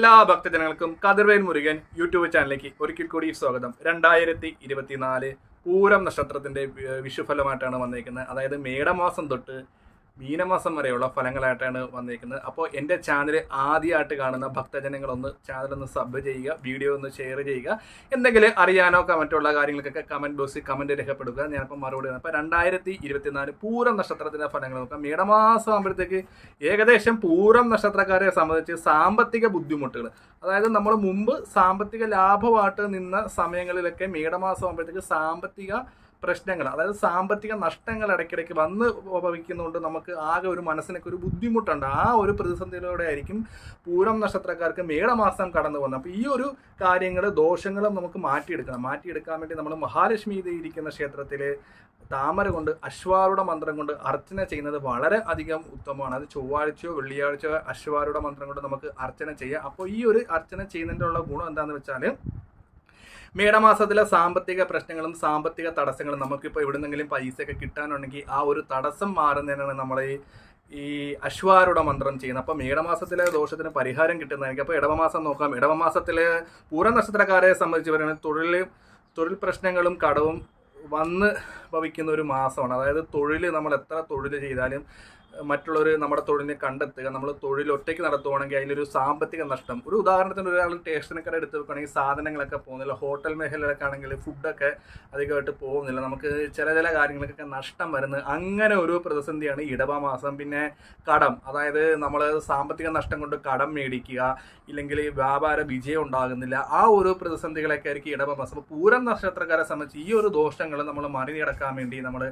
എല്ലാ ഭക്തജനങ്ങൾക്കും കതിർവേൽ മുരുകൻ യൂട്യൂബ് ചാനലിലേക്ക് ഒരിക്കൽ കൂടി സ്വാഗതം. രണ്ടായിരത്തി ഇരുപത്തിനാല് പൂരം നക്ഷത്രത്തിന്റെ വിഷുഫലമായിട്ടാണ് വന്നിരിക്കുന്നത്. അതായത് മേടമാസം തൊട്ട് മീനമാസം വരെയുള്ള ഫലങ്ങളായിട്ടാണ് വന്നിരിക്കുന്നത്. അപ്പോൾ എന്റെ ചാനൽ ആദ്യമായിട്ട് കാണുന്ന ഭക്തജനങ്ങളൊന്ന് ഒന്ന് സബ് ചെയ്യുക വീഡിയോ ഒന്ന് ഷെയർ ചെയ്യുക. എന്തെങ്കിലും അറിയാനോ കമന്റുള്ള കാര്യങ്ങൾക്കൊക്കെ കമന്റ് ബോക്സിൽ കമന്റ് രേഖപ്പെടുക ഞാനിപ്പോൾ മറുപടി അപ്പോൾ രണ്ടായിരത്തി ഇരുപത്തിനാല് പൂരം നക്ഷത്രത്തിന്റെ ഫലങ്ങൾ നോക്കാം. മീനമാസം ആകുമ്പോഴത്തേക്ക് ഏകദേശം പൂരം നക്ഷത്രക്കാരെ സംബന്ധിച്ച് സാമ്പത്തിക ബുദ്ധിമുട്ടുകൾ. അതായത് നമ്മൾ മുമ്പ് സാമ്പത്തിക ലാഭമായിട്ട് നിന്ന സമയങ്ങളിലൊക്കെ മീനമാസം ആകുമ്പോഴത്തേക്ക് സാമ്പത്തിക പ്രശ്നങ്ങൾ അതായത് സാമ്പത്തിക നഷ്ടങ്ങൾ ഇടയ്ക്കിടയ്ക്ക് വന്ന് ഭവിക്കുന്നതുകൊണ്ട് നമുക്ക് ആകെ ഒരു മനസ്സിനൊക്കെ ഒരു ബുദ്ധിമുട്ടുണ്ട്. ആ ഒരു പ്രതിസന്ധിയിലൂടെ ആയിരിക്കും പൂരം നക്ഷത്രക്കാർക്ക് മേടമാസം കടന്നു പോകുന്നത്. അപ്പോൾ ഈ ഒരു കാര്യങ്ങൾ ദോഷങ്ങളും നമുക്ക് മാറ്റിയെടുക്കണം. മാറ്റിയെടുക്കാൻ വേണ്ടി നമ്മൾ മഹാലക്ഷ്മി ഇരിക്കുന്ന ക്ഷേത്രത്തിൽ താമര കൊണ്ട് അശ്വാരുടെ മന്ത്രം കൊണ്ട് അർച്ചന ചെയ്യുന്നത് വളരെ അധികം ഉത്തമമാണ്. അത് ചൊവ്വാഴ്ചയോ വെള്ളിയാഴ്ചയോ അശ്വാരുടെ മന്ത്രം കൊണ്ട് നമുക്ക് അർച്ചന ചെയ്യാം. അപ്പോൾ ഈ ഒരു അർച്ചന ചെയ്യുന്നതിന്റെ ഉള്ള ഗുണം എന്താണെന്ന് വെച്ചാൽ മേടമാസത്തിലെ സാമ്പത്തിക പ്രശ്നങ്ങളും സാമ്പത്തിക തടസ്സങ്ങളും നമുക്കിപ്പോൾ എവിടുന്നെങ്കിലും പൈസയൊക്കെ കിട്ടാനുണ്ടെങ്കിൽ ആ ഒരു തടസ്സം മാറുന്നതിനാണ് നമ്മളെ ഈ അശ്വാരുടെ മന്ത്രം ചെയ്യുന്നത്. അപ്പം മേടമാസത്തിലെ ദോഷത്തിന് പരിഹാരം കിട്ടുന്നതായിരിക്കും അപ്പോൾ ഇടവമാസം നോക്കാം. ഇടവമാസത്തിലെ പൂര നക്ഷത്രക്കാരെ സംബന്ധിച്ച് പറയുന്നത് തൊഴിൽ തൊഴിൽ പ്രശ്നങ്ങളും കടവും വന്ന് ഭവിക്കുന്ന ഒരു മാസമാണ്. അതായത് തൊഴിൽ നമ്മൾ എത്ര തൊഴിൽ ചെയ്താലും മറ്റുള്ളവർ നമ്മുടെ തൊഴിലിനെ കണ്ടെത്തുക നമ്മൾ തൊഴിൽ ഒറ്റയ്ക്ക് നടത്തുവാണെങ്കിൽ അതിലൊരു സാമ്പത്തിക നഷ്ടം. ഒരു ഉദാഹരണത്തിന് ഒരാൾ ടേഷനൊക്കെ എടുത്ത് വെക്കുകയാണെങ്കിൽ സാധനങ്ങളൊക്കെ പോകുന്നില്ല ഹോട്ടൽ മേഖലയിലൊക്കെ ആണെങ്കിൽ ഫുഡൊക്കെ അധികമായിട്ട് പോകുന്നില്ല. നമുക്ക് ചില ചില കാര്യങ്ങൾക്കൊക്കെ നഷ്ടം വരുന്നത് അങ്ങനെ ഒരു പ്രതിസന്ധിയാണ് ഇടവ മാസം. പിന്നെ കടം. അതായത് നമ്മൾ സാമ്പത്തിക നഷ്ടം കൊണ്ട് കടം മേടിക്കുക ഇല്ലെങ്കിൽ വ്യാപാര വിജയം ഉണ്ടാകുന്നില്ല. ആ ഒരു പ്രതിസന്ധികളൊക്കെ ആയിരിക്കും ഇടവ മാസം. അപ്പോൾ പൂരം നക്ഷത്രക്കാരെ സംബന്ധിച്ച് ഈ ഒരു ദോഷങ്ങൾ നമ്മൾ മറികടക്കാൻ വേണ്ടി നമ്മൾ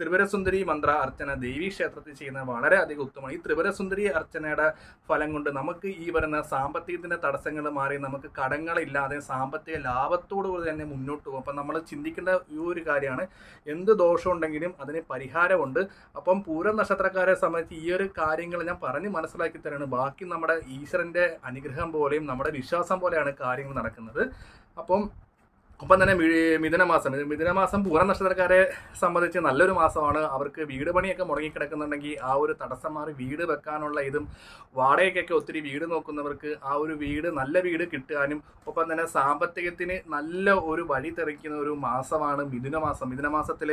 ത്രിപുരസുന്ദരി മന്ത്ര അർച്ചന ദേവീ ക്ഷേത്രത്തിൽ ചെയ്യുന്നത് വളരെ അധികം ഉത്തമമാണ്. ഈ ത്രിപുരസുന്ദരി അർച്ചനയുടെ ഫലം കൊണ്ട് നമുക്ക് ഈ പറയുന്ന സാമ്പത്തികത്തിന്റെ തടസ്സങ്ങൾ മാറി നമുക്ക് കടങ്ങളില്ലാതെ സാമ്പത്തിക ലാഭത്തോടു കൂടി തന്നെ മുന്നോട്ട് പോകും. അപ്പം നമ്മൾ ചിന്തിക്കേണ്ട ഈ ഒരു കാര്യമാണ് എന്ത് ദോഷം ഉണ്ടെങ്കിലും അതിന് പരിഹാരമുണ്ട്. അപ്പം പൂരം നക്ഷത്രക്കാരെ സംബന്ധിച്ച് ഈ ഒരു കാര്യങ്ങൾ ഞാൻ പറഞ്ഞ് മനസ്സിലാക്കി തരാണ്. ബാക്കി നമ്മുടെ ഈശ്വരന്റെ അനുഗ്രഹം പോലെയും നമ്മുടെ വിശ്വാസം പോലെയാണ് കാര്യങ്ങൾ നടക്കുന്നത്. അപ്പം ഒപ്പം തന്നെ മിഥുനമാസം. മിഥുനമാസം പൂർണ നക്ഷത്രക്കാരെ സംബന്ധിച്ച് നല്ലൊരു മാസമാണ്. അവർക്ക് വീട് പണിയൊക്കെ മുടങ്ങിക്കിടക്കുന്നുണ്ടെങ്കിൽ ആ ഒരു തടസ്സം മാറി വീട് വെക്കാനുള്ള ഇതും വാടകയ്ക്കൊക്കെ ഒത്തിരി വീട് നോക്കുന്നവർക്ക് ആ ഒരു വീട് നല്ല വീട് കിട്ടാനും ഒപ്പം തന്നെ സാമ്പത്തികത്തിന് നല്ല ഒരു വഴി തെറിക്കുന്ന ഒരു മാസമാണ് മിഥുനമാസം. മിഥുനമാസത്തിൽ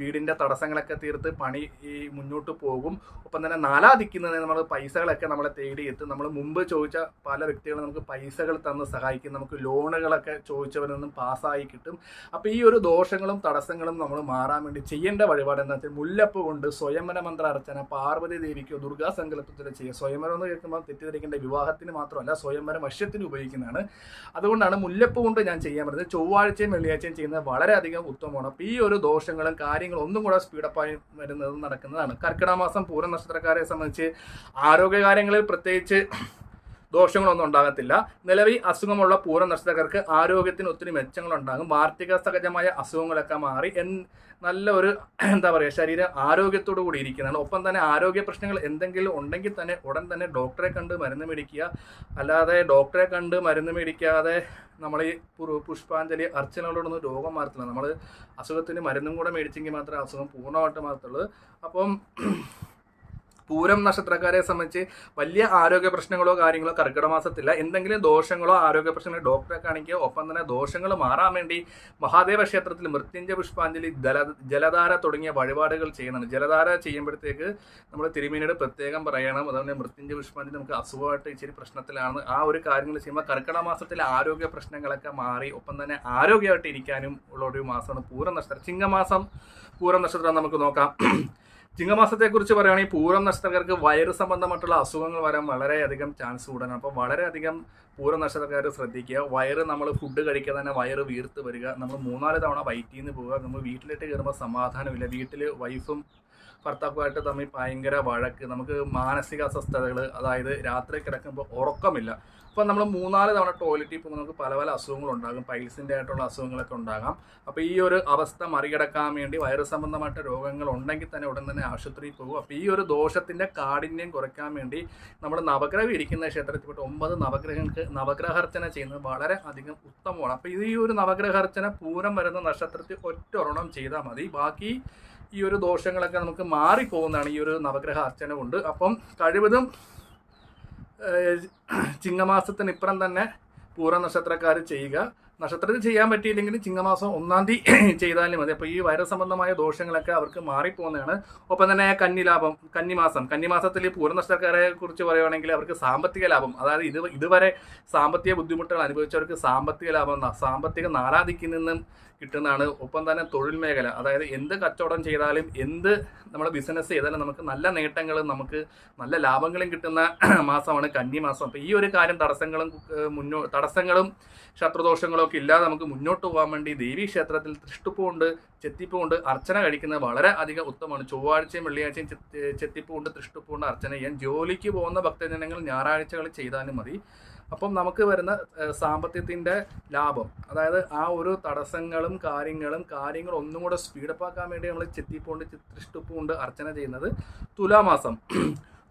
വീടിന്റെ തടസ്സങ്ങളൊക്കെ തീർത്ത് പണി ഈ മുന്നോട്ട് പോകും. ഒപ്പം തന്നെ നാലാതിക്കുന്നത് നമ്മൾ പൈസകളൊക്കെ നമ്മളെ തേടി എത്തും. നമ്മൾ മുമ്പ് ചോദിച്ച പല വ്യക്തികളും നമുക്ക് പൈസകൾ തന്ന് സഹായിക്കും. നമുക്ക് ലോണുകളൊക്കെ ചോദിച്ചവരിൽ നിന്നും പാസ്സായി കിട്ടും. അപ്പോൾ ഈ ഒരു ദോഷങ്ങളും തടസ്സങ്ങളും നമ്മൾ മാറാൻ വേണ്ടി ചെയ്യേണ്ട വഴിപാട് എന്താ വെച്ചാൽ മുല്ലപ്പ് കൊണ്ട് സ്വയംവര മന്ത്ര അർച്ചന പാർവതി ദേവിക്കോ ദുർഗാ സങ്കല്പത്തിലോ ചെയ്യുക. സ്വയംവരം എന്ന് കേൾക്കുമ്പോൾ തെറ്റിദ്ധരിക്കേണ്ട വിവാഹത്തിന് മാത്രമല്ല സ്വയംവരം വശ്യത്തിന് ഉപയോഗിക്കുന്നതാണ്. അതുകൊണ്ടാണ് മുല്ലപ്പ് കൊണ്ട് ഞാൻ ചെയ്യാൻ പറഞ്ഞത്. ചൊവ്വാഴ്ചയും വെള്ളിയാഴ്ചയും ചെയ്യുന്നത് വളരെയധികം ഉത്തമമാണ്. അപ്പോൾ ഈ ഒരു ദോഷങ്ങളും കാര്യങ്ങളും ഒന്നും കൂടെ സ്പീഡപ്പായി വരുന്നത് നടക്കുന്നതാണ്. കർക്കിടക മാസം പൂർണ നക്ഷത്രക്കാരെ സംബന്ധിച്ച് ആരോഗ്യകാര്യങ്ങളിൽ പ്രത്യേകിച്ച് ദോഷങ്ങളൊന്നും ഉണ്ടാകത്തില്ല. നിലവിൽ അസുഖമുള്ള പൂർണ നക്ഷത്രക്കാർക്ക് ആരോഗ്യത്തിന് ഒത്തിരി മെച്ചങ്ങളുണ്ടാകും. വാർദ്ധക്യ സഹജമായ അസുഖങ്ങളൊക്കെ മാറി എൻ നല്ല ഒരു എന്താ പറയുക ശരീര ആരോഗ്യത്തോടു കൂടി ഇരിക്കുന്നതാണ്. ഒപ്പം തന്നെ ആരോഗ്യ പ്രശ്നങ്ങൾ എന്തെങ്കിലും ഉണ്ടെങ്കിൽ തന്നെ ഉടൻ തന്നെ ഡോക്ടറെ കണ്ട് മരുന്ന് മേടിക്കുക. അല്ലാതെ ഡോക്ടറെ കണ്ട് മരുന്ന് മേടിക്കാതെ നമ്മൾ ഈ പുഷ്പാഞ്ജലി അർച്ചനകളോടൊന്നും രോഗം മാറത്തില്ല. നമ്മൾ അസുഖത്തിന് മരുന്നും കൂടെ മേടിച്ചെങ്കിൽ മാത്രമേ അസുഖം പൂർണമായിട്ട് മാറത്തുള്ളൂ. അപ്പം പൂരം നക്ഷത്രക്കാരെ സംബന്ധിച്ച് വലിയ ആരോഗ്യ പ്രശ്നങ്ങളോ കാര്യങ്ങളോ കർക്കിടക മാസത്തില്ല. എന്തെങ്കിലും ദോഷങ്ങളോ ആരോഗ്യ പ്രശ്നങ്ങളോ ഡോക്ടറെ കാണിക്കുക ഒപ്പം തന്നെ ദോഷങ്ങൾ മാറാൻ വേണ്ടി മഹാദേവ ക്ഷേത്രത്തിൽ മൃത്യുഞ്ജയ പുഷ്പാഞ്ജലി ജല ജലധാര തുടങ്ങിയ വഴിപാടുകൾ ചെയ്യുന്നുണ്ട്. ജലധാര ചെയ്യുമ്പോഴത്തേക്ക് നമ്മൾ തിരുമീനോട് പ്രത്യേകം പറയണം. അതുപോലെ മൃത്യുഞ്ജയ പുഷ്പാഞ്ജലി നമുക്ക് അസുഖമായിട്ട് ഇച്ചിരി പ്രശ്നത്തിലാണ്. ആ ഒരു കാര്യങ്ങൾ ചെയ്യുമ്പോൾ കർക്കിടക മാസത്തിലെ ആരോഗ്യ പ്രശ്നങ്ങളൊക്കെ മാറി ഒപ്പം തന്നെ ആരോഗ്യമായിട്ട് ഇരിക്കാനും ഉള്ള ഒരു മാസമാണ് പൂരം നക്ഷത്രം. ചിങ്ങമാസം പൂരം നക്ഷത്രം നമുക്ക് നോക്കാം. ചിങ്ങമാസത്തെക്കുറിച്ച് പറയുകയാണെങ്കിൽ പൂരം നക്ഷത്രക്കാർക്ക് വയറ് സംബന്ധമായിട്ടുള്ള അസുഖങ്ങൾ വരാൻ വളരെയധികം ചാൻസ് കൂടാനാണ് അപ്പോൾ വളരെയധികം പൂരം നക്ഷത്രക്കാർ ശ്രദ്ധിക്കുക. വയറ് നമ്മൾ ഫുഡ് കഴിക്കാതെ തന്നെ വയറ് വീർത്ത് വരിക. നമ്മൾ മൂന്നാൽ തവണ വയറ്റിൽ നിന്ന് പോവുക. നമ്മൾ വീട്ടിലിട്ട് കയറുമ്പോൾ സമാധാനമില്ല. വീട്ടിൽ വൈഫും ഭർത്താവുമായിട്ട് തമ്മിൽ ഭയങ്കര വഴക്ക് നമുക്ക് മാനസിക അസ്വസ്ഥതകൾ അതായത് രാത്രി കിടക്കുമ്പോൾ ഉറക്കമില്ല. അപ്പോൾ നമ്മൾ മൂന്നാൽ തവണ ടോയ്ലറ്റിൽ പോകുമ്പോൾ നമുക്ക് പല പല അസുഖങ്ങളുണ്ടാകും. പൈൽസിന്റെ ആയിട്ടുള്ള അസുഖങ്ങളൊക്കെ ഉണ്ടാകാം. അപ്പോൾ ഈ ഒരു അവസ്ഥ മറികടക്കാൻ വേണ്ടി വൈറസ് സംബന്ധമായിട്ട് രോഗങ്ങൾ ഉണ്ടെങ്കിൽ തന്നെ ഉടൻ തന്നെ ആശുപത്രിയിൽ പോകും. അപ്പോൾ ഈ ഒരു ദോഷത്തിന്റെ കാഠിന്യം കുറയ്ക്കാൻ വേണ്ടി നമ്മൾ നവഗ്രഹം ഇരിക്കുന്ന ക്ഷേത്രത്തിൽ പോയിട്ട് ഒമ്പത് നവഗ്രഹങ്ങൾക്ക് നവഗ്രഹാർച്ചന ചെയ്യുന്നത് വളരെ അധികം ഉത്തമമാണ്. അപ്പോൾ ഈ ഒരു നവഗ്രഹാർച്ചന പൂരം വരുന്ന നക്ഷത്രത്തിൽ ഒറ്റ ഒരെണ്ണം ചെയ്താൽ മതി. ബാക്കി ഈ ഒരു ദോഷങ്ങളൊക്കെ നമുക്ക് മാറിപ്പോകുന്നതാണ് ഈ ഒരു നവഗ്രഹ അർച്ചന കൊണ്ട് അപ്പം കഴിവതും ചിങ്ങമാസത്തിന് ഇപ്പുറം തന്നെ പൂർവ നക്ഷത്രക്കാർ ചെയ്യുക. നക്ഷത്രത്തിൽ ചെയ്യാൻ പറ്റിയില്ലെങ്കിൽ ചിങ്ങമാസം ഒന്നാം തീയതി ചെയ്താലും മതി. അപ്പോൾ ഈ വൈറസ് സംബന്ധമായ ദോഷങ്ങളൊക്കെ അവർക്ക് മാറിപ്പോകുന്നതാണ്. ഒപ്പം തന്നെ കന്നി ലാഭം കന്നിമാസം. കന്നിമാസത്തിൽ പൂർണഷ്ടക്കാരെ കുറിച്ച് പറയുകയാണെങ്കിൽ അവർക്ക് സാമ്പത്തിക ലാഭം അതായത് ഇത് ഇതുവരെ സാമ്പത്തിക ബുദ്ധിമുട്ടുകൾ അനുഭവിച്ചവർക്ക് സാമ്പത്തിക ലാഭം സാമ്പത്തിക നാലാദിക്കിൽ നിന്നും കിട്ടുന്നതാണ്. ഒപ്പം തന്നെ തൊഴിൽ മേഖല അതായത് എന്ത് കച്ചവടം ചെയ്താലും എന്ത് നമ്മൾ ബിസിനസ് ചെയ്താലും നമുക്ക് നല്ല നേട്ടങ്ങളും നമുക്ക് നല്ല ലാഭങ്ങളും കിട്ടുന്ന മാസമാണ് കന്നിമാസം. അപ്പോൾ ഈ ഒരു കാര്യം തടസ്സങ്ങളും മുന്നോ തടസ്സങ്ങളും ശത്രുദോഷങ്ങളും ഒക്കെ ഇല്ലാതെ നമുക്ക് മുന്നോട്ട് പോകാൻ വേണ്ടി ദേവീ ക്ഷേത്രത്തിൽ തൃഷ്ടിപ്പ് ചെത്തിപ്പൂണ്ട് അർച്ചന കഴിക്കുന്നത് വളരെ അധികം ഉത്തമമാണ്. ചൊവ്വാഴ്ചയും വെള്ളിയാഴ്ചയും ചെത്തിപ്പൂണ്ട് തൃഷ്ടിപ്പൂണ്ട് അർച്ചന ചെയ്യാൻ ജോലിക്ക് പോകുന്ന ഭക്തജനങ്ങൾ ഞായറാഴ്ചകൾ ചെയ്താലും മതി. അപ്പം നമുക്ക് വരുന്ന സാമ്പത്തികത്തിന്റെ ലാഭം അതായത് ആ ഒരു തടസ്സങ്ങളും കാര്യങ്ങളും കാര്യങ്ങൾ ഒന്നും കൂടെ സ്പീഡപ്പ് ആക്കാൻ വേണ്ടി നമ്മൾ ചെത്തിപ്പൂണ്ട് തൃഷ്ടിപ്പൂണ്ട് അർച്ചന ചെയ്യുന്നത് തുലാമാസം.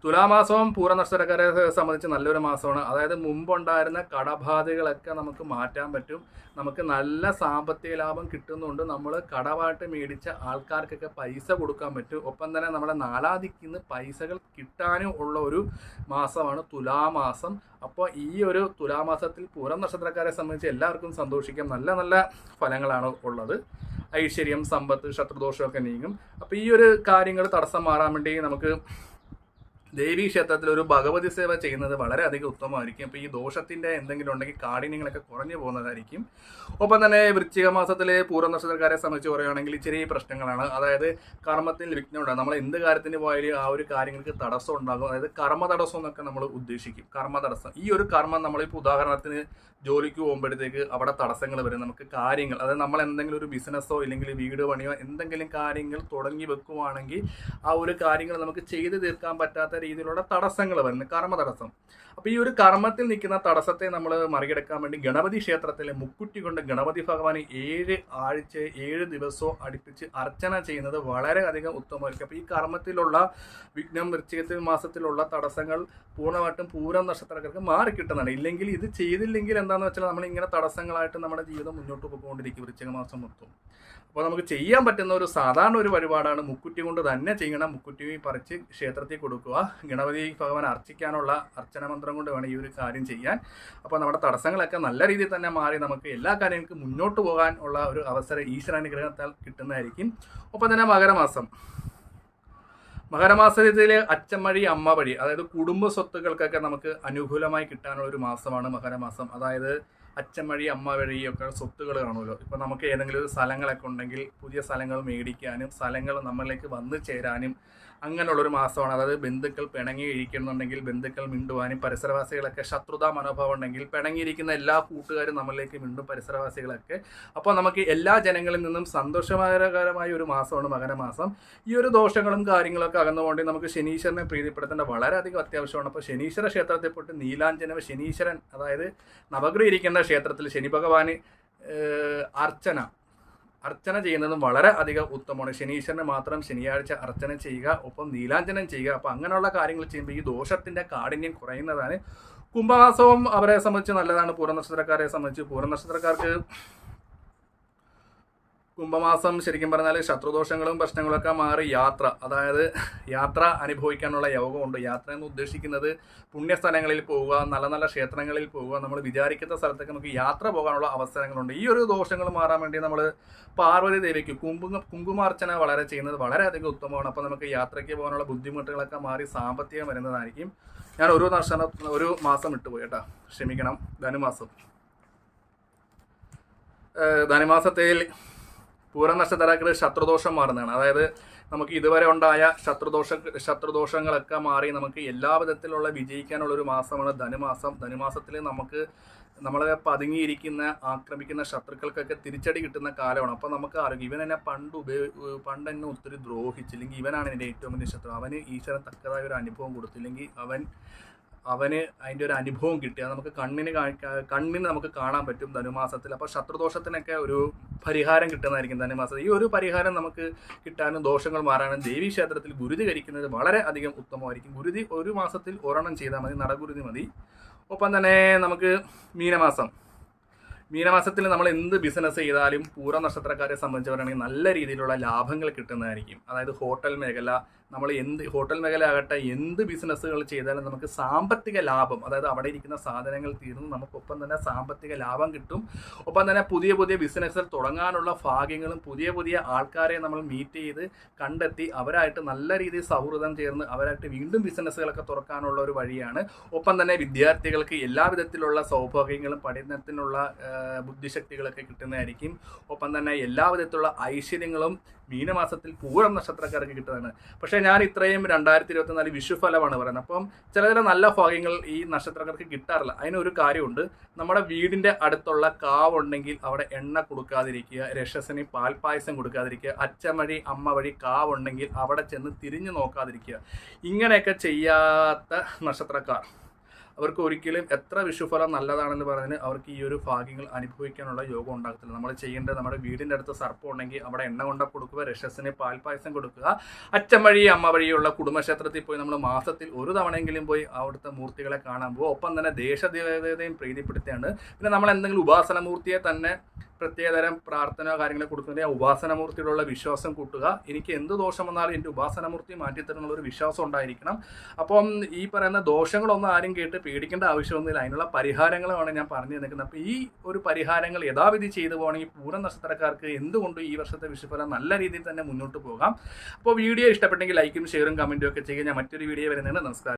തുലാമാസവും പൂർണനക്ഷത്രക്കാരെ സംബന്ധിച്ച് നല്ലൊരു മാസമാണ്. അതായത് മുമ്പുണ്ടായിരുന്ന കടബാധകളൊക്കെ നമുക്ക് മാറ്റാൻ പറ്റും. നമുക്ക് നല്ല സാമ്പത്തിക ലാഭം കിട്ടുന്നുണ്ട്. നമ്മൾ കടമായിട്ട് മേടിച്ച ആൾക്കാർക്കൊക്കെ പൈസ കൊടുക്കാൻ പറ്റും. ഒപ്പം തന്നെ നമ്മുടെ നാലാദിക്കുന്ന പൈസകൾ കിട്ടാനും ഉള്ള ഒരു മാസമാണ് തുലാമാസം. അപ്പോൾ ഈ ഒരു തുലാമാസത്തിൽ പൂരം നക്ഷത്രക്കാരെ സംബന്ധിച്ച് എല്ലാവർക്കും സന്തോഷിക്കാം. നല്ല നല്ല ഫലങ്ങളാണ് ഉള്ളത്. ഐശ്വര്യം സമ്പത്ത് ശത്രുദോഷമൊക്കെ നീങ്ങും. അപ്പോൾ ഈ ഒരു കാര്യങ്ങൾ തടസ്സം മാറാൻ വേണ്ടി നമുക്ക് ദേവീ ക്ഷേത്രത്തിൽ ഒരു ഭഗവതി സേവ ചെയ്യുന്നത് വളരെയധികം ഉത്തമമായിരിക്കും. അപ്പോൾ ഈ ദോഷത്തിന്റെ എന്തെങ്കിലും ഉണ്ടെങ്കിൽ കാഠിന്യങ്ങളൊക്കെ കുറഞ്ഞു പോകുന്നതായിരിക്കും. ഒപ്പം തന്നെ വൃശ്ചിക മാസത്തിലെ പൂർവ നക്ഷത്രക്കാരെ സംബന്ധിച്ച് പറയുകയാണെങ്കിൽ ചെറിയ പ്രശ്നങ്ങളാണ്. അതായത് കർമ്മത്തിൽ വിഘ്നം ഉണ്ടാകും. നമ്മൾ എന്ത് കാര്യത്തിന് പോയാലും ആ ഒരു കാര്യങ്ങൾക്ക് തടസ്സം ഉണ്ടാകും. അതായത് കർമ്മ തടസ്സം എന്നൊക്കെ നമ്മൾ ഉദ്ദേശിക്കും. കർമ്മ തടസ്സം ഈ ഒരു കർമ്മം നമ്മളിപ്പോൾ ഉദാഹരണത്തിന് ജോലിക്ക് പോകുമ്പോഴത്തേക്ക് അവിടെ തടസ്സങ്ങൾ വരും. നമുക്ക് കാര്യങ്ങൾ അതായത് നമ്മൾ എന്തെങ്കിലും ഒരു ബിസിനസ്സോ ഇല്ലെങ്കിൽ വീട് പണിയോ എന്തെങ്കിലും കാര്യങ്ങൾ തുടങ്ങി വെക്കുവാണെങ്കിൽ ആ ഒരു കാര്യങ്ങൾ നമുക്ക് ചെയ്തു തീർക്കാൻ പറ്റാത്ത രീതിയിലുള്ള തടസ്സങ്ങൾ വരുന്നത് കർമ്മ തടസ്സം അപ്പോൾ ഈ ഒരു കർമ്മത്തിൽ നിൽക്കുന്ന തടസ്സത്തെ നമ്മൾ മറികടക്കാൻ വേണ്ടി ഗണപതി ക്ഷേത്രത്തിലെ മുക്കുറ്റി കൊണ്ട് ഗണപതി ഭഗവാനെ ഏഴ് ആഴ്ച ഏഴ് ദിവസവും അടുപ്പിച്ച് അർച്ചന ചെയ്യുന്നത് വളരെ അധികം ഉത്തമമായിരിക്കും. അപ്പോൾ ഈ കർമ്മത്തിലുള്ള വിഘ്നം വൃശ്ചികത്തിൽ മാസത്തിലുള്ള തടസ്സങ്ങൾ പൂർണമായിട്ടും പൂരം നക്ഷത്രക്കാർക്ക് മാറിക്കിട്ടുന്നതാണ് ഇല്ലെങ്കിൽ ഇത് ചെയ്തില്ലെങ്കിൽ എന്താണെന്ന് വെച്ചാൽ നമ്മൾ ഇങ്ങനെ തടസ്സങ്ങളായിട്ട് നമ്മുടെ ജീവിതം മുന്നോട്ട് പോയിക്കൊണ്ടിരിക്കും വൃശ്ചിക മാസം മൊത്തം. അപ്പോൾ നമുക്ക് ചെയ്യാൻ പറ്റുന്ന ഒരു സാധാരണ ഒരു വഴിപാടാണ് മുക്കുറ്റി കൊണ്ട് തന്നെ ചെയ്യണം. മുക്കുറ്റി പറിച്ച് ക്ഷേത്രത്തിൽ കൊടുക്കുക. ഗണപതി ഭഗവാൻ അർച്ചിക്കാനുള്ള അർച്ചന മന്ത്രം കൊണ്ട് വേണം ഈ ഒരു കാര്യം ചെയ്യാൻ. അപ്പോൾ നമ്മുടെ തടസ്സങ്ങളൊക്കെ നല്ല രീതിയിൽ തന്നെ മാറി നമുക്ക് എല്ലാ കാര്യങ്ങൾക്കും മുന്നോട്ട് പോകാൻ ഉള്ള ഒരു അവസരം ഈശ്വരാനുഗ്രഹത്താൽ കിട്ടുന്നതായിരിക്കും. ഒപ്പം തന്നെ മകരമാസം. മകരമാസത്തിലെ അച്ഛൻ വഴി അമ്മ വഴി അതായത് കുടുംബ സ്വത്തുക്കൾക്കൊക്കെ നമുക്ക് അനുകൂലമായി കിട്ടാനുള്ള ഒരു മാസമാണ് മകരമാസം. അതായത് അച്ഛൻ വഴി അമ്മ വഴിയൊക്കെ സ്വത്തുകൾ കാണുമല്ലോ. ഇപ്പം നമുക്ക് ഏതെങ്കിലും ഒരു സ്ഥലങ്ങളൊക്കെ ഉണ്ടെങ്കിൽ പുതിയ സ്ഥലങ്ങൾ മേടിക്കാനും സ്ഥലങ്ങൾ നമ്മളിലേക്ക് വന്നു ചേരാനും അങ്ങനെയുള്ളൊരു മാസമാണ്. അതായത് ബന്ധുക്കൾ പിണങ്ങിയിരിക്കുന്നുണ്ടെങ്കിൽ ബന്ധുക്കൾ മിണ്ടുവാനും പരിസരവാസികളൊക്കെ ശത്രുതാ മനോഭാവം ഉണ്ടെങ്കിൽ പിണങ്ങിയിരിക്കുന്ന എല്ലാ കൂട്ടുകാരും നമ്മളിലേക്ക് മിണ്ടും പരിസരവാസികളൊക്കെ. അപ്പോൾ നമുക്ക് എല്ലാ ജനങ്ങളിൽ നിന്നും സന്തോഷകരമായ ഒരു മാസമാണ് മകരമാസം. ഈ ഒരു ദോഷങ്ങളും കാര്യങ്ങളൊക്കെ അകന്നുകൊണ്ട് നമുക്ക് ശനീശ്വരനെ പ്രീതിപ്പെടുത്തേണ്ട വളരെയധികം അത്യാവശ്യമാണ്. അപ്പോൾ ശനീശ്വര ക്ഷേത്രത്തിൽ പോയിട്ട് നീലാഞ്ജന ശനീശ്വരൻ അതായത് നവഗ്രഹ ഇരിക്കുന്ന ക്ഷേത്രത്തിൽ ശനി ഭഗവാന് അർച്ചന. അർച്ചന ചെയ്യുന്നതും വളരെ അധികം ഉത്തമമാണ്. ശനീശ്വരന് മാത്രം ശനിയാഴ്ച അർച്ചന ചെയ്യുക ഒപ്പം നീലാഞ്ജനം ചെയ്യുക. അപ്പം അങ്ങനെയുള്ള കാര്യങ്ങൾ ചെയ്യുമ്പോൾ ഈ ദോഷത്തിന്റെ കാഠിന്യം കുറയുന്നതാണ്. കുംഭമാസവും അവരെ സംബന്ധിച്ച് നല്ലതാണ്. പൂരനക്ഷത്രക്കാരെ സംബന്ധിച്ച് പൂർണനക്ഷത്രക്കാർക്ക് കുംഭമാസം ശരിക്കും പറഞ്ഞാൽ ശത്രുദോഷങ്ങളും പ്രശ്നങ്ങളൊക്കെ മാറി യാത്ര. അതായത് യാത്ര അനുഭവിക്കാനുള്ള യോഗമുണ്ട്. യാത്ര എന്ന് ഉദ്ദേശിക്കുന്നത് പുണ്യസ്ഥലങ്ങളിൽ പോവുക നല്ല നല്ല ക്ഷേത്രങ്ങളിൽ പോവുക നമ്മൾ വിചാരിക്കുന്ന സ്ഥലത്തൊക്കെ നമുക്ക് യാത്ര പോകാനുള്ള അവസരങ്ങളുണ്ട്. ഈ ഒരു ദോഷങ്ങൾ മാറാൻ വേണ്ടി നമ്മൾ പാർവതി ദേവിക്ക് കുങ്കുമ കുങ്കുമാർച്ചന വളരെ ചെയ്യുന്നത് വളരെയധികം ഉത്തമമാണ്. അപ്പോൾ നമുക്ക് യാത്രയ്ക്ക് പോകാനുള്ള ബുദ്ധിമുട്ടുകളൊക്കെ മാറി സാമ്പത്തികം വരുന്നതായിരിക്കും. ഞാൻ ഒരു നക്ഷത്രം ഒരു മാസം ഇട്ടുപോയി കേട്ടോ. ക്ഷമിക്കണം. ധനുമാസം. ധനുമാസത്തിൽ പൂരം നക്ഷത്രക്കാർ ശത്രുദോഷം മാറുന്നതാണ് അതായത് നമുക്ക് ഇതുവരെ ഉണ്ടായ ശത്രുദോഷ ശത്രുദോഷങ്ങളൊക്കെ മാറി നമുക്ക് എല്ലാ വിധത്തിലുള്ള വിജയിക്കാനുള്ള ഒരു മാസമാണ് ധനുമാസം. ധനുമാസത്തിൽ നമുക്ക് നമ്മളെ പതുങ്ങിയിരിക്കുന്ന ആക്രമിക്കുന്ന ശത്രുക്കൾക്കൊക്കെ തിരിച്ചടി കിട്ടുന്ന കാലമാണ്. അപ്പോൾ നമുക്ക് അറിയാം ഇവൻ എന്നെ പണ്ട് ഉപയോഗ പണ്ട് എന്നെ ഒത്തിരി ദ്രോഹിച്ചില്ലെങ്കിൽ ഇവനാണ് എന്റെ ഏറ്റവും വലിയ ശത്രു. അവന് ഈശ്വരൻ തക്കതായ ഒരു അനുഭവം കൊടുത്തില്ലെങ്കിൽ അവൻ അവന് അതിന്റെ ഒരു അനുഭവം കിട്ടി. അത് നമുക്ക് കണ്ണിന് കണ്ണിന് നമുക്ക് കാണാൻ പറ്റും ധനുമാസത്തിൽ. അപ്പോൾ ശത്രുദോഷത്തിനൊക്കെ ഒരു പരിഹാരം കിട്ടുന്നതായിരിക്കും ധനുമാസത്തിൽ. ഈ ഒരു പരിഹാരം നമുക്ക് കിട്ടാനും ദോഷങ്ങൾ മാറാനും ദേവീ ക്ഷേത്രത്തിൽ ഗുരുതി കരിക്കുന്നത് വളരെ അധികം ഉത്തമമായിരിക്കും. ഗുരുതി ഒരു മാസത്തിൽ ഒരെണ്ണം ചെയ്താൽ മതി നടഗുരുതി മതി. ഒപ്പം തന്നെ നമുക്ക് മീനമാസം. മീനമാസത്തിൽ നമ്മൾ എന്ത് ബിസിനസ് ചെയ്താലും പൂർവ നക്ഷത്രക്കാരെ സംബന്ധിച്ചവരാണെങ്കിൽ നല്ല രീതിയിലുള്ള ലാഭങ്ങൾ കിട്ടുന്നതായിരിക്കും. അതായത് ഹോട്ടൽ മേഖല നമ്മൾ എന്ത് ഹോട്ടൽ മേഖല ആകട്ടെ എന്ത് ബിസിനസ്സുകൾ ചെയ്താലും നമുക്ക് സാമ്പത്തിക ലാഭം അതായത് അവിടെ ഇരിക്കുന്ന സാധനങ്ങൾ തീർന്ന് നമുക്കൊപ്പം തന്നെ സാമ്പത്തിക ലാഭം കിട്ടും. ഒപ്പം തന്നെ പുതിയ പുതിയ ബിസിനസ്സിൽ തുടങ്ങാനുള്ള ഭാഗ്യങ്ങളും പുതിയ പുതിയ ആൾക്കാരെ നമ്മൾ മീറ്റ് ചെയ്ത് കണ്ടെത്തി അവരായിട്ട് നല്ല രീതിയിൽ സൗഹൃദം ചേർന്ന് അവരായിട്ട് വീണ്ടും ബിസിനസ്സുകളൊക്കെ തുറക്കാനുള്ള ഒരു വഴിയാണ്. ഒപ്പം തന്നെ വിദ്യാർത്ഥികൾക്ക് എല്ലാ വിധത്തിലുള്ള സൗഭാഗ്യങ്ങളും പഠനത്തിനുള്ള ബുദ്ധിശക്തികളൊക്കെ കിട്ടുന്നതായിരിക്കും. ഒപ്പം തന്നെ എല്ലാ വിധത്തിലുള്ള ഐശ്വര്യങ്ങളും മീനമാസത്തിൽ പൂരം നക്ഷത്രക്കാർക്ക് കിട്ടുന്നതാണ്. പക്ഷേ ഞാൻ ഇത്രയും രണ്ടായിരത്തി ഇരുപത്തിനാല് വിഷുഫലമാണ് പറയുന്നത്. അപ്പം ചില ചില നല്ല ഭാഗ്യങ്ങൾ ഈ നക്ഷത്രക്കാർക്ക് കിട്ടാറില്ല. അതിനൊരു കാര്യമുണ്ട്. നമ്മുടെ വീടിന്റെ അടുത്തുള്ള കാവുണ്ടെങ്കിൽ അവിടെ എണ്ണ കൊടുക്കാതിരിക്കുക രക്ഷസിന് പാൽപ്പായസം കൊടുക്കാതിരിക്കുക അച്ഛൻ അമ്മ വഴി കാവുണ്ടെങ്കിൽ അവിടെ ചെന്ന് തിരിഞ്ഞു നോക്കാതിരിക്കുക. ഇങ്ങനെയൊക്കെ ചെയ്യാത്ത നക്ഷത്രക്കാർ അവർക്ക് ഒരിക്കലും എത്ര വിഷുഫലം നല്ലതാണെന്ന് പറഞ്ഞ് അവർക്ക് ഈ ഒരു ഭാഗ്യങ്ങൾ അനുഭവിക്കാനുള്ള യോഗം ഉണ്ടാകത്തില്ല. നമ്മൾ ചെയ്യേണ്ടത് നമ്മുടെ വീടിന്റെ അടുത്ത് സർപ്പം ഉണ്ടെങ്കിൽ അവിടെ എണ്ണ കൊണ്ട കൊടുക്കുക രക്ഷസിന് പാൽപ്പായസം കൊടുക്കുക. അച്ഛൻ വഴി അമ്മ വഴിയുള്ള കുടുംബക്ഷേത്രത്തിൽ പോയി നമ്മൾ മാസത്തിൽ ഒരു തവണയെങ്കിലും പോയി അവിടുത്തെ മൂർത്തികളെ കാണാൻ പോകും. ഒപ്പം തന്നെ ദേശദേവതയും പ്രീതിപ്പെടുത്തിയാണ് പിന്നെ നമ്മൾ എന്തെങ്കിലും ഉപാസന മൂർത്തിയെ തന്നെ പ്രത്യേകതരം പ്രാർത്ഥന കാര്യങ്ങൾ കൊടുക്കുന്നതിന് ആ ഉപാസനമൂർത്തിയോടുള്ള വിശ്വാസം കൂട്ടുക. എനിക്ക് എന്ത് ദോഷം വന്നാലും എന്റെ ഉപാസനമൂർത്തി മാറ്റിത്തരുന്നുള്ള ഒരു വിശ്വാസം ഉണ്ടായിരിക്കണം. അപ്പം ഈ പറയുന്ന ദോഷങ്ങളൊന്നും ആരും കേട്ട് പേടിക്കേണ്ട ആവശ്യമൊന്നുമില്ല. അതിനുള്ള പരിഹാരങ്ങളുമാണ് ഞാൻ പറഞ്ഞു തന്നിരിക്കുന്നത്. അപ്പോൾ ഈ ഒരു പരിഹാരങ്ങൾ യഥാവിധി ചെയ്തു പോകണമെങ്കിൽ പൂരം നക്ഷത്രക്കാർക്ക് എന്തുകൊണ്ടും ഈ വർഷത്തെ വിഷുഫലം നല്ല രീതിയിൽ തന്നെ മുന്നോട്ട് പോകാം? അപ്പോൾ വീഡിയോ ഇഷ്ടപ്പെട്ടെങ്കിൽ ലൈക്കും ഷെയറും കമന്റും ഒക്കെ ചെയ്യുക. ഞാൻ മറ്റൊരു വീഡിയോ വരുന്നതിന് നമസ്കാരം.